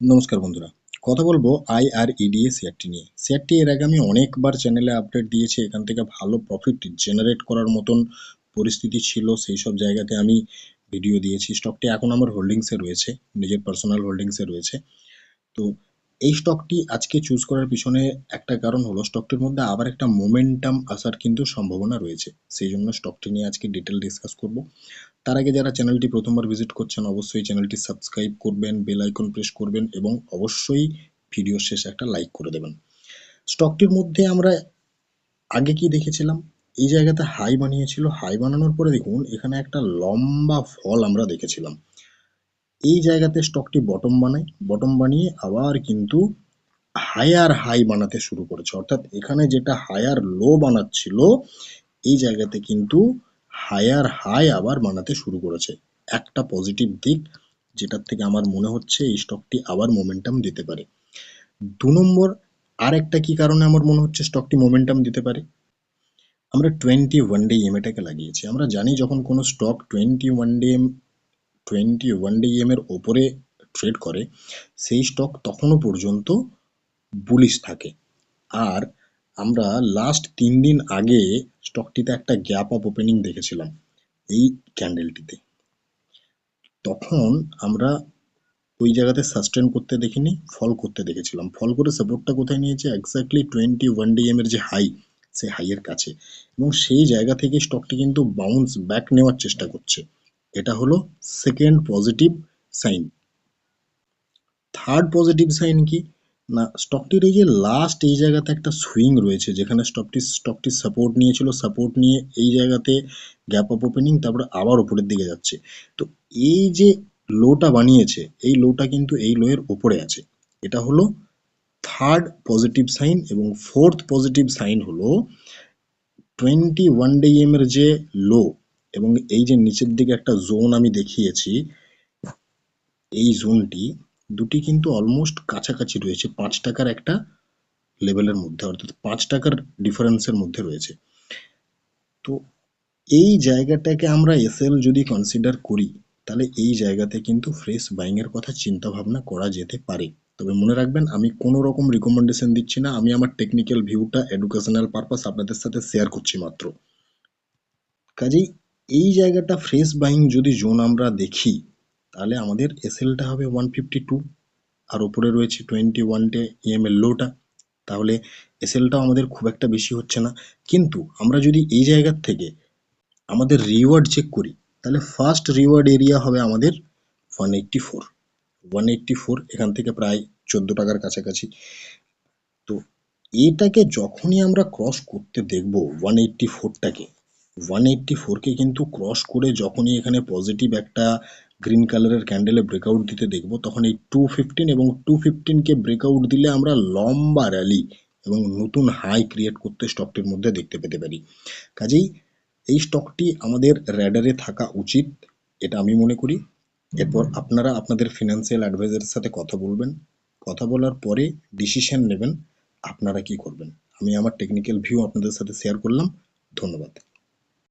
নমস্কার বন্ধুরা। কথা বলব আইআরইডিএ শেয়ারটি নিয়ে। শেয়ারটি এর আগে আমি অনেকবার চ্যানেলে আপডেট দিয়েছি, এখান থেকে ভালো প্রফিট জেনারেট করার মতন পরিস্থিতি ছিল, সেই সব জায়গাতে আমি ভিডিও দিয়েছি। স্টকটি এখন আমার হোল্ডিংসে রয়েছে, নিজের পার্সোনাল হোল্ডিংসে রয়েছে। তো এই স্টকটি আজকে চুজ করার পিছনে একটা কারণ হলো স্টকটির মধ্যে আবার একটা মোমেন্টাম আসার কিন্তু সম্ভাবনা রয়েছে। সেই জন্য স্টকটি নিয়ে আজকে ডিটেল ডিসকাস করব। তার আগে যারা চ্যানেলটি প্রথমবার ভিজিট করছেন, অবশ্যই চ্যানেলটি সাবস্ক্রাইব করবেন বেল আইকন প্রেস করবেন এবং অবশ্যই ভিডিও শেষে একটা লাইক করে দেবেন। স্টকটির মধ্যে আমরা আগে কি দেখেছিলাম? এই জায়গাতে হাই বানিয়েছিল। হাই বানানোর পরে দেখুন, এখানে একটা লম্বা ফল আমরা দেখেছিলাম। এই জায়গাতে স্টকটি বটম বানায়। বটম বানিয়ে আবার কিন্তু হায়ার হাই বানাতে শুরু করেছে। অর্থাৎ এখানে যেটা হায়ার লো বানাচ্ছিল, এই জায়গাতে কিন্তু হায়ার হাই আবার বানাতে শুরু করেছে। একটা পজিটিভ দিক যেটার থেকে আমার মনে হচ্ছে এই স্টকটি আবার মোমেন্টাম দিতে পারে। দু নম্বর আর একটা কি কারণে আমার মনে হচ্ছে স্টকটি মোমেন্টাম দিতে পারে? আমরা টোয়েন্টি ওয়ান ডে ইএমএটাকে লাগিয়েছি। আমরা জানি যখন কোনো stock twenty one day M twenty one day EM এর ওপরে ট্রেড করে, সেই স্টক তখনও পর্যন্ত বুলিশ থাকে। আর আমরা লাস্ট তিন দিন আগে স্টকটিতে একটা গ্যাপ আপ ওপেনিং দেখেছিলাম, এই ক্যান্ডেলটিতে তখন আমরা ওই জায়গাতে সাস্টেন করতে দেখিনি ফল করতে দেখেছিলাম। ফল করে সাপোর্টটা কোথায় নিয়েছে? এক্স্যাক্টলি টোয়েন্টি ওয়ান ডিএম এর যে হাই সে হাইয়ের কাছে। এবং সেই জায়গা থেকে স্টকটি কিন্তু বাউন্স ব্যাক নেওয়ার চেষ্টা করছে। এটা হলো second positive sign third positive sign কি? না স্টকটির এই যে লাস্ট এই জায়গাতে একটা সুইং রয়েছে, যেখানে স্টকটি স্টকটি সাপোর্ট নিয়েছিল সাপোর্ট নিয়ে এই জায়গাতে গ্যাপ আপ ওপেনিং তারপরে আবার উপরের দিকে যাচ্ছে। তো এই যে লোটা বানিয়েছে, এই লোটা কিন্তু এই লোয়ের ওপরে আছে। এটা হলো থার্ড পজিটিভ সাইন এবং ফোর্থ পজিটিভ সাইন হলো টোয়েন্টি ওয়ান ডে এর যে লো এবং এই যে নিচের দিকে একটা জোন আমি দেখিয়েছি, এই জোনটি দুটি কিন্তু অলমোস্ট কাছাকাছি রয়েছে, পাঁচ টাকার একটা লেভেলের মধ্যে, অর্থাৎ পাঁচ টাকার ডিফারেন্সের মধ্যে রয়েছে। তো এই জায়গাটাকে আমরা এসএল যদি কনসিডার করি, তাহলে এই জায়গাতে কিন্তু ফ্রেশ বাইংয়ের কথা চিন্তা ভাবনা করা যেতে পারে। তবে মনে রাখবেন, আমি কোনো রকম রিকমেন্ডেশন দিচ্ছি না, আমি আমার টেকনিক্যাল ভিউটা এডুকেশনাল পারপাস আপনাদের সাথে শেয়ার করছি মাত্র। কাজেই এই জায়গাটা ফ্রেশ বাইং যদি জোন আমরা দেখি তাহলে আমাদের এসএলটা হবে ওয়ান ফিফটি টু আর ওপরে রয়েছে টোয়েন্টি ওয়ান ডে ইএমএল লোটা তাহলে এসএলটাও আমাদের খুব একটা বেশি হচ্ছে না। কিন্তু আমরা যদি এই জায়গার থেকে আমাদের রিওয়ার্ড চেক করি, তাহলে ফার্স্ট রিওয়ার্ড এরিয়া হবে আমাদের one eighty four one eighty four এখান থেকে প্রায় চোদ্দ টাকার কাছাকাছি। তো এটাকে যখনই আমরা ক্রস করতে দেখব ওয়ান এইট্টি ফোরটাকে ওয়ান এইট্টি ফোরকে কিন্তু ক্রস করে যখনই এখানে পজিটিভ একটা গ্রিন কালারের ক্যান্ডেলে ব্রেকআউট দিতে দেখব, তখন এই টু ফিফটিন এবং টু ফিফটিনকে ব্রেকআউট দিলে আমরা লম্বা র্যালি এবং নতুন হাই ক্রিয়েট করতে স্টকটির মধ্যে দেখতে পেতে পারি। কাজেই এই স্টকটি আমাদের র্যাডারে থাকা উচিত, এটা আমি মনে করি। এরপর আপনারা আপনাদের ফিনান্সিয়াল অ্যাডভাইজারের সাথে কথা বলবেন। কথা বলার পরে ডিসিশন নেবেন, আপনারা কি করবেন। আমি আমার টেকনিক্যাল ভিউ আপনাদের সাথে শেয়ার করলাম, ধন্যবাদ।